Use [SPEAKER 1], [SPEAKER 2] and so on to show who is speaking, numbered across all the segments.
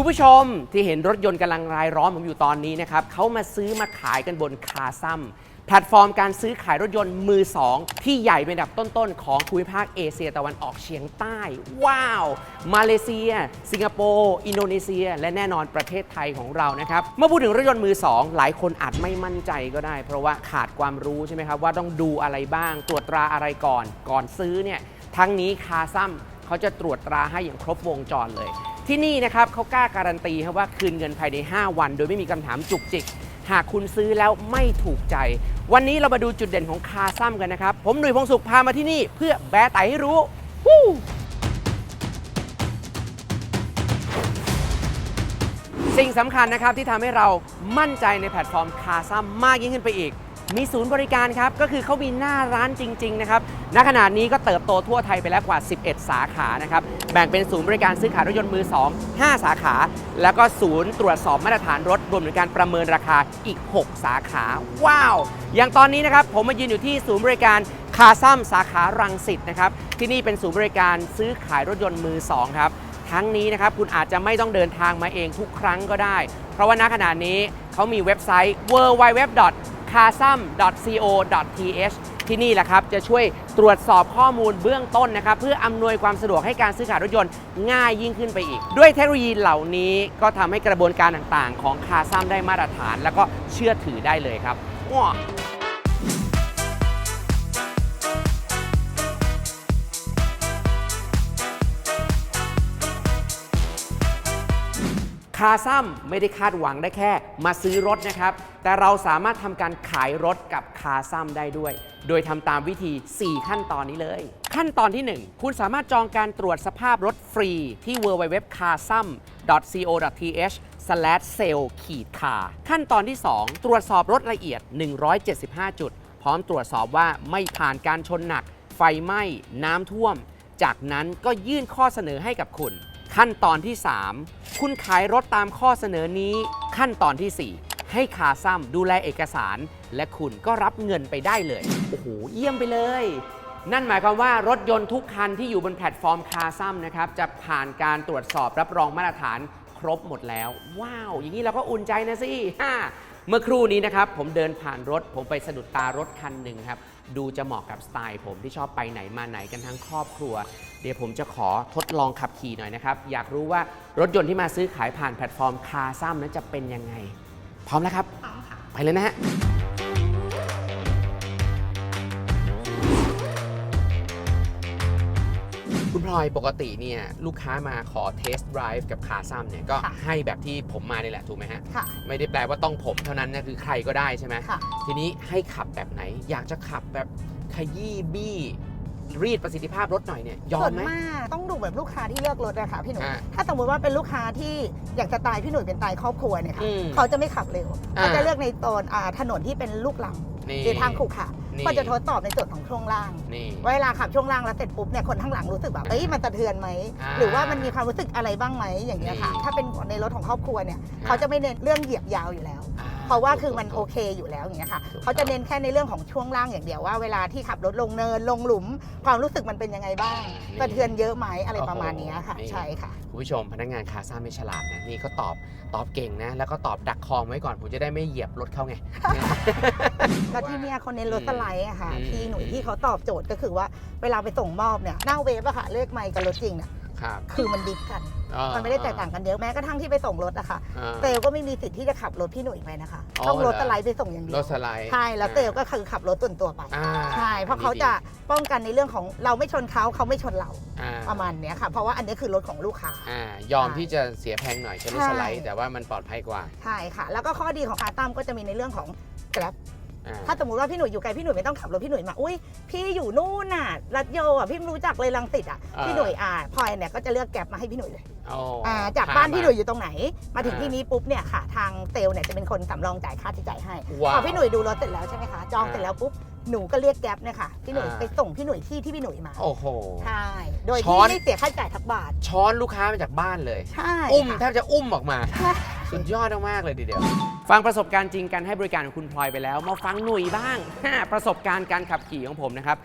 [SPEAKER 1] คุณผู้ชมที่เห็นรถยนต์กำลังรายล้อมผมอยู่ตอนนี้นะครับเขามาซื้อมาขายกันบนคาซัมแพลตฟอร์มการซื้อขายรถยนต์มือ 2 ที่ใหญ่เป็นอันดับต้น ๆ ของภูมิภาคเอเชียตะวันออกเฉียงใต้ ว้าว มาเลเซีย สิงคโปร์ อินโดนีเซีย และแน่นอนประเทศไทยของเรานะครับ เมื่อพูดถึงรถยนต์มือ 2 หลายคนอาจไม่มั่นใจก็ได้ เพราะว่าขาดความรู้ใช่ไหมครับ ว่าต้องดูอะไรบ้าง ตรวจตราอะไรก่อน ก่อนซื้อเนี่ยทั้งนี้คาซัมเขาจะตรวจตราให้อย่างครบวงจรเลย ที่นี่นะครับเขากล้าการันตีครับว่าคืนเงินภายใน 5 วัน โดยไม่มีคำถามจุกจิก หากคุณซื้อแล้วไม่ถูกใจ วันนี้เรามาดูจุดเด่นของคาซัมกันนะครับ ผมหนุ่ยพงสุขพามาที่นี่เพื่อแบะไตให้รู้วู้สิ่งสำคัญนะครับที่ทำให้เรามั่นใจในแพลตฟอร์มคาซัมมากยิ่งขึ้นไปอีก มีศูนย์บริการครับ ก็คือเขามีหน้าร้านจริง ๆ นะครับ ณขณะนี้ก็เติบโตทั่วไทยไปแล้วกว่า 11 สาขานะครับ แบ่งเป็นศูนย์บริการซื้อขายรถยนต์มือ 2 5 สาขา แล้วก็ศูนย์ตรวจสอบมาตรฐานรถ รวมถึงการประเมินราคาอีก 6 สาขา ว้าว อย่างตอนนี้นะครับ ผมมายืนอยู่ที่ศูนย์บริการคาซัมสาขารังสิตนะครับ ที่นี่เป็นศูนย์บริการซื้อขายรถยนต์มือ 2 ครับ ทั้งนี้นะครับคุณอาจจะไม่ต้องเดินทางมาเองทุกครั้งก็ได้ เพราะว่าณขณะนี้เขามีเว็บไซต์ c a s a m c o t h ที่นี่แหละครับ จะช่วยตรวจสอบข้อมูลเบื้องต้นนะครับ เพื่ออำนวยความสะดวกให้การซื้อขายรถยนต์ง่ายยิ่งขึ้นไปอีก ด้วยเทคโนโลยีเหล่านี้ก็ทำให้กระบวนการต่างๆ ของคาซัมได้มาตรฐาน แล้วก็เชื่อถือได้เลยครับว้า คาซัมไม่ได้คาดหวังได้แค่ มาซื้อรถนะครับ แต่เราสามารถทำการขายรถกับคาซัมได้ด้วย โดยทำตามวิธี 4 ขั้นตอนนี้เลย ขั้นตอนที่ 1 คุณสามารถจองการตรวจสภาพรถฟรีที่ www.carsum.co.th/sale ขีดคาขั้นตอนที่ 2 ตรวจสอบรถละเอียด 175 จุด พร้อมตรวจสอบว่าไม่ผ่านการชนหนัก ไฟไหม้ น้ำท่วม จากนั้นก็ยื่นข้อเสนอให้กับคุณ ขั้นตอนที่ 3 คุณขายรถตามข้อเสนอนี้ ขั้นตอนทีสี่ 4 ให้คาซัมดูแลเอกสาร และคุณก็รับเงินไปได้เลย โอ้โห เยี่ยมไปเลย นั่นหมายความว่ารถยนต์ทุกคันที่อยู่บนแพลตฟอร์มคาซัมนะครับ จะผ่านการตรวจสอบรับรองมาตรฐานครบหมดแล้ว ว้าว อย่างนี้เราก็อุ่นใจนะสิ เมื่อครู่นี้นะครับผมเดินผ่านรถ ผมไปสะดุดตารถคันหนึ่งครับดูจะเหมาะกับสไตล์ผมที่ชอบไปไหนมาไหนกันทั้งครอบครัว เดี๋ยวผมจะขอทดลองขับขี่หน่อยนะครับ อยากรู้ว่ารถยนต์ที่มาซื้อขายผ่านแพลตฟอร์มคาซัมนั้นจะเป็นยังไง พร้อมแล้วครับ
[SPEAKER 2] พร้อมค่ะ
[SPEAKER 1] ไปเลยนะฮะ คุณพลอยปกติเนี่ยลูกค้ามาขอเทสต์ไดรฟ์กับคาซัมเนี่ยก็
[SPEAKER 2] ค่ะ
[SPEAKER 1] ให้แบบที่ผมมานี่แหละถูกไหมฮะ
[SPEAKER 2] ค่ะ
[SPEAKER 1] ไม่ได้แปลว่าต้องผมเท่านั้นนะคือใครก็ได้ใช่ไหม
[SPEAKER 2] ค่ะ
[SPEAKER 1] ทีนี้ให้ขับแบบไหน อยากจะขับแบบขยี้บี้ รีดประสิทธิภาพรถหน่อยเนี่ยยอ
[SPEAKER 2] ส่
[SPEAKER 1] ม
[SPEAKER 2] วน
[SPEAKER 1] ไหม
[SPEAKER 2] มากต้องดูแบบลูกค้าที่เลือกรถอะค่ะพี่หนุ่ย
[SPEAKER 1] อ่า
[SPEAKER 2] ถ้าสมมติว่าเป็นลูกค้าที่อยากจะตายพี่หนุ่ยเป็นตายครอบครัวเนี่ยค่ะ
[SPEAKER 1] อืม
[SPEAKER 2] เขาจะไม่ขับเร็ว
[SPEAKER 1] อ่า
[SPEAKER 2] เขาจะเลือกในโซนอ่าถนนที่เป็นลูกลัง
[SPEAKER 1] นี่
[SPEAKER 2] หรือทางขรุขระ
[SPEAKER 1] นี่
[SPEAKER 2] ก็จะทดสอบในส่วนของช่วงล่าง
[SPEAKER 1] นี่
[SPEAKER 2] เวลาขับช่วงล่างแล้วเสร็จปุ๊บเนี่ยคนข้างหลังรู้สึกแบบเอ้ยมันสะเทือนไหม
[SPEAKER 1] อ่า
[SPEAKER 2] หรือว่ามันมีความรู้สึกอะไรบ้างไหมอย่างเงี้ยค่ะ
[SPEAKER 1] นี่
[SPEAKER 2] ถ้าเป็นในรถของครอบครัวเนี่ย
[SPEAKER 1] อ่า
[SPEAKER 2] เขาจะไม่เน้นเรื่องเหยียบยาวอยู่แล้ว
[SPEAKER 1] อ่
[SPEAKER 2] เพราะว่าคือมัน
[SPEAKER 1] ถูก
[SPEAKER 2] โอเคอยู่แล้วอย่างเงี้ยค่ะ
[SPEAKER 1] ถูก
[SPEAKER 2] เขาจะเน้นแค่ในเรื่องของช่วงล่างอย่างเดียวว่าเวลาที่ขับรถลงเนินลงหลุม ความรู้สึกมันเป็นยังไงบ้างสะเทือนเยอะไหมอะไรประมาณเนี้ยค่ะ
[SPEAKER 1] โอ้โหนี่
[SPEAKER 2] ใช่ค่ะ
[SPEAKER 1] คุณผู้ชมพนักงานคาซ่าไม่ฉลาดนะนี่เขาตอบตอบเก่งนะ แล้วก็ตอบดักคอมไว้ก่อนผมจะได้ไม่เหยียบรถเขาไง
[SPEAKER 2] แล้วที่เนี่ยเขาเน้นรถสไลด์อะค่ะ
[SPEAKER 1] อืม
[SPEAKER 2] ที่หนุ่ยที่เขาตอบโจทย์ก็คือว่าเวลาไปส่งมอบเนี่ยหน้าเวฟอะค่ะเลขไมค์กับรถจริงเนี่ย
[SPEAKER 1] ครับ
[SPEAKER 2] คือมันดิฟกัน
[SPEAKER 1] อ่า
[SPEAKER 2] มันไม่ได้แตกต่างกันเยอะแม้กระทั่งที่ไปส่งรถอะค่ะ
[SPEAKER 1] อ่า
[SPEAKER 2] เซลลก็ไม่มีสิทธิ์ที่จะขับรถพี่หนุ่ยไปนะคะ
[SPEAKER 1] อ๋อ
[SPEAKER 2] ต้องรถ
[SPEAKER 1] เหรอ
[SPEAKER 2] สไลด์ไปส่งอย่างเดี
[SPEAKER 1] ร
[SPEAKER 2] ยว
[SPEAKER 1] ถสไลด์
[SPEAKER 2] ใช่แล้วเซลลก็คือขับรถส่วนตัวไป
[SPEAKER 1] อ่า
[SPEAKER 2] ใช่เพราะเขาจะป้องกันในเรื่องของเราไม่ชนเขาเขาไม่ชนเรา
[SPEAKER 1] อ่า
[SPEAKER 2] ประมาณเนี้ยค่ะ เพราะว่าอันนี้คือรถของลูกค้า
[SPEAKER 1] อ่ายอมที่จะเสียแพงหน่อยใช้รถ
[SPEAKER 2] ใช่
[SPEAKER 1] สไลด์แต่ว่ามันปลอดภัยกว่า
[SPEAKER 2] ใช่ค่ะ แล้วก็ข้อดีของคาตั้มก็จะมีในเรื่องของ Grab
[SPEAKER 1] อ่า
[SPEAKER 2] ถ้าสมมติว่าพี่หนุ่ยอยู่ไกลพี่หนุ่ยไม่ต้องขับรถพี่หนุ่ยมาอุ้ยพี่อยู่นู่นน่ะรัตโยอะพี่ไม่รู้จักเลยลังสิตอะ
[SPEAKER 1] อ่า
[SPEAKER 2] พี่หนุ่ยอ่าพลอยเนี่ยก็จะเลือกแกร็บมาให้พี่หนุ่ยเลย
[SPEAKER 1] โอ้
[SPEAKER 2] อ่าจาก
[SPEAKER 1] พ
[SPEAKER 2] บ้านพี่หนุ่ย
[SPEAKER 1] ม
[SPEAKER 2] อยู่ตรงไหน มาถึง
[SPEAKER 1] อ่า
[SPEAKER 2] ที่นี้ปุ๊บเนี่ยค่ะ ทางเซลล์เนี่ยจะเป็นคนสำรองจ่ายค่าที่จ่ายให้
[SPEAKER 1] ว้าว
[SPEAKER 2] พอพี่หนุ่ยดูรถเสร็จแล้วใช่ไหมคะจอง
[SPEAKER 1] อ่า
[SPEAKER 2] เสร็จแล้วปุ๊บหนูก็เรียกแกร็บเนี่ยค่ะพี่หนุ่ย
[SPEAKER 1] อ่า
[SPEAKER 2] ไปส่งพี่หนุ่ยที่ที่พี่หนุ่ยมา
[SPEAKER 1] โอ้โห
[SPEAKER 2] ใช่โดย
[SPEAKER 1] ช้
[SPEAKER 2] ที่
[SPEAKER 1] อน
[SPEAKER 2] ไม่เสียค่าใช้จ่ายทักบาท
[SPEAKER 1] ช้อนลูกค้ามาจากบ้านเลย
[SPEAKER 2] ใช่
[SPEAKER 1] อุ้มแท
[SPEAKER 2] ค่ะ
[SPEAKER 1] บจะอุ้มออกมา
[SPEAKER 2] ใช่
[SPEAKER 1] สุดยอดมากๆเลยทีเดียว ฟังประสบการณ์จริงการให้บริการของคุณพลอยไปแล้ว มาฟังหนุ่ยบ้าง ประสบการณ์การขับขี่ของผมนะครับ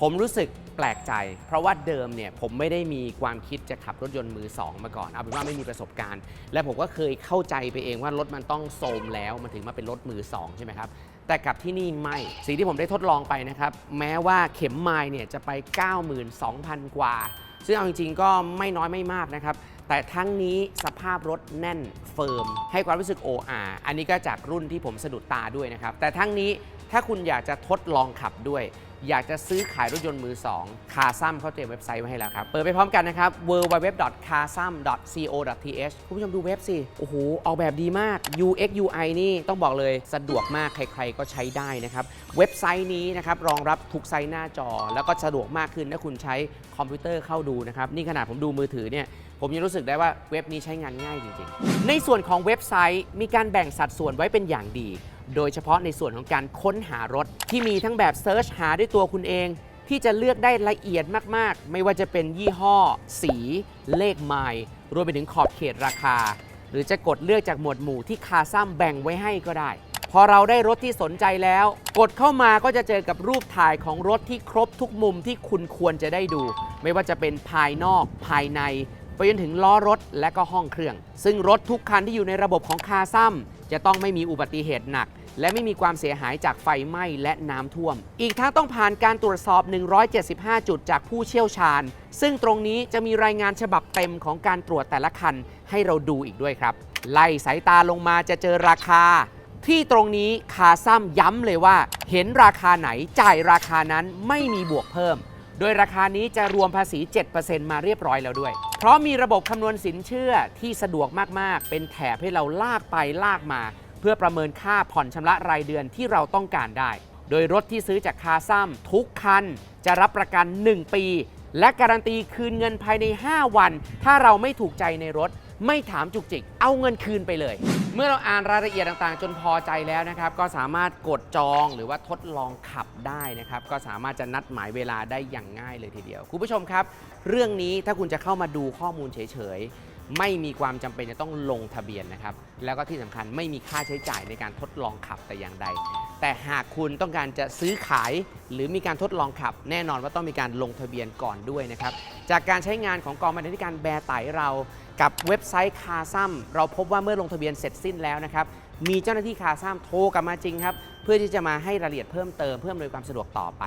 [SPEAKER 1] ผมรู้สึกแปลกใจ เพราะว่าเดิมเนี่ยผมไม่ได้มีความคิดจะขับรถยนต์มือสองมาก่อน เอาเป็นว่าไม่มีประสบการณ์ และผมก็เคยเข้าใจไปเองว่ารถมันต้องโทมแล้วมันถึงมาเป็นรถมือสองใช่ไหมครับ แต่กับที่นี่ไม่ สิ่งที่ผมได้ทดลองไปนะครับ แม้ว่าเข็มไมล์เนี่ยจะไป 92,000 กว่า ซึ่งเอาจริงๆก็ไม่น้อยไม่มากนะครับ แต่ทั้งนี้สภาพรถแน่นเฟิร์ม ให้ความรู้สึกโออาอันนี้ก็จากรุ่นที่ผมสะดุดตาด้วยนะครับ แต่ทั้งนี้ถ้าคุณอยากจะทดลองขับด้วย อยากจะซื้อขายรถยนต์มือ2คาซัมเขาเตรียมเว็บไซต์ไว้ให้แล้วครับ เปิดไปพร้อมกันนะครับ www.kasam.co.th คุณผู้ชมดูเว็บสิ โอ้โห ออกแบบดีมาก UX UI นี่ต้องบอกเลยสะดวกมาก ใครๆก็ใช้ได้นะครับ เว็บไซต์นี้นะครับ รองรับทุกไซส์หน้าจอ แล้วก็สะดวกมากขึ้นถ้าคุณใช้คอมพิวเตอร์เข้าดูนะครับ นี่ขนาดผมดูมือถือเนี่ยผมยังรู้สึกได้ว่าเว็บนี้ใช้งานง่ายจริงๆ ในส่วนของเว็บไซต์มีการแบ่งสัดส่วนไว้เป็นอย่างดี โดยเฉพาะในส่วนของการค้นหารถ ที่มีทั้งแบบเซิร์ชหาด้วยตัวคุณเอง ที่จะเลือกได้ละเอียดมาก ๆ ไม่ว่าจะเป็นยี่ห้อ สี เลขไมล์รวมไปถึงขอบเขตราคา หรือจะกดเลือกจากหมวดหมู่ที่คาซัมแบ่งไว้ให้ก็ได้ พอเราได้รถที่สนใจแล้ว กดเข้ามาก็จะเจอกับรูปถ่ายของรถที่ครบทุกมุมที่คุณควรจะได้ดู ไม่ว่าจะเป็นภายนอกภายในไปจนถึงล้อรถและก็ห้องเครื่อง ซึ่งรถทุกคันที่อยู่ในระบบของคาซัมจะต้องไม่มีอุบัติเหตุหนัก และไม่มีความเสียหายจากไฟไหม้และน้ำท่วม อีกทั้งต้องผ่านการตรวจสอบ 175 จุดจากผู้เชี่ยวชาญ ซึ่งตรงนี้จะมีรายงานฉบับเต็มของการตรวจแต่ละคันให้เราดูอีกด้วยครับ ไล่สายตาลงมาจะเจอราคา ที่ตรงนี้คาซัมย้ำเลยว่า เห็นราคาไหนจ่ายราคานั้นไม่มีบวกเพิ่ม โดยราคานี้จะรวมภาษี 7%มาเรียบร้อยแล้วด้วย เพราะมีระบบคำนวณสินเชื่อที่สะดวกมากๆ เป็นแถบให้เราลากไปลากมา เพื่อประเมินค่าผ่อนชำระรายเดือนที่เราต้องการได้ โดยรถที่ซื้อจากคาซัมทุกคัน จะรับประกัน 1 ปี และการันตีคืนเงินภายใน 5 วัน ถ้าเราไม่ถูกใจในรถ ไม่ถามจุกจิก เอาเงินคืนไปเลย เมื่อเราอ่านรายละเอียดต่างๆ จนพอใจแล้วนะครับ ก็สามารถกดจองหรือว่าทดลองขับได้นะครับ ก็สามารถจะนัดหมายเวลาได้อย่างง่ายเลยทีเดียว คุณผู้ชมครับ เรื่องนี้ถ้าคุณจะเข้ามาดูข้อมูลเฉยๆ ไม่มีความจำเป็นจะต้องลงทะเบียนนะครับ แล้วก็ที่สำคัญไม่มีค่าใช้จ่ายในการทดลองขับแต่อย่างใด แต่หากคุณต้องการจะซื้อขายหรือมีการทดลองขับ แน่นอนว่าต้องมีการลงทะเบียนก่อนด้วยนะครับ จากการใช้งานของกองบรรณาธิการแบร์ไตเรา กับเว็บไซต์คาซัมเราพบว่าเมื่อลงทะเบียนเสร็จสิ้นแล้วนะครับมีเจ้าหน้าที่คาซัมโทรกลับมาจริงครับเพื่อที่จะมาให้รายละเอียดเพิ่มเติมเพื่ออำนวยความสะดวกต่อไป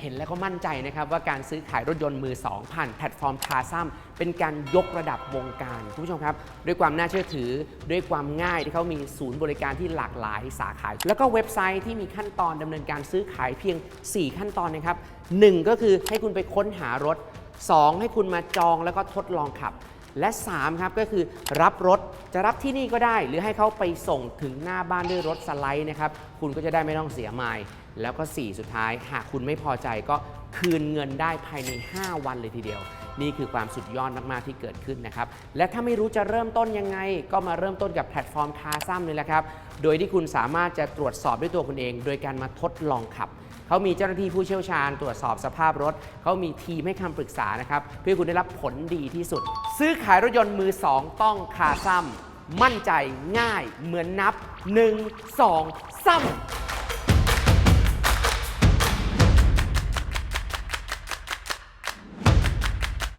[SPEAKER 1] เห็นแล้วก็มั่นใจนะครับว่าการซื้อขายรถยนต์มือ 2 ผ่านแพลตฟอร์มคาซัมเป็นการยกระดับวงการคุณผู้ชมครับ ด้วยความน่าเชื่อถือด้วยความง่ายที่เขามีศูนย์บริการที่หลากหลายสาขา แล้วก็เว็บไซต์ที่มีขั้นตอนดำเนินการซื้อขายเพียง 4 ขั้นตอนนะครับ 1 ก็คือให้คุณไปค้นหารถ 2 ให้คุณมาจองแล้วก็ทดลองขับและ 3 ครับก็คือรับรถจะรับที่นี่ก็ได้ หรือให้เขาไปส่งถึงหน้าบ้านด้วยรถสไลด์นะครับ คุณก็จะได้ไม่ต้องเสียไมล์ แล้วก็ 4 สุดท้ายหากคุณไม่พอใจก็คืนเงินได้ภายใน 5 วันเลยทีเดียว นี่คือความสุดยอดมาก ๆ ที่เกิดขึ้นนะครับ และถ้าไม่รู้จะเริ่มต้นยังไง ก็มาเริ่มต้นกับแพลตฟอร์มคาซัมเลยแหละครับ โดยที่คุณสามารถจะตรวจสอบด้วยตัวคุณเอง โดยการมาทดลองขับเขามีเจ้าหน้าที่ผู้เชี่ยวชาญ ตรวจสอบสภาพรถ เขามีทีมให้คำปรึกษานะครับ เพื่อคุณได้รับผลดีที่สุด ซื้อขายรถยนต์มือ 2 ต้องคาซัมมั่นใจง่ายเหมือนนับ 1 2 3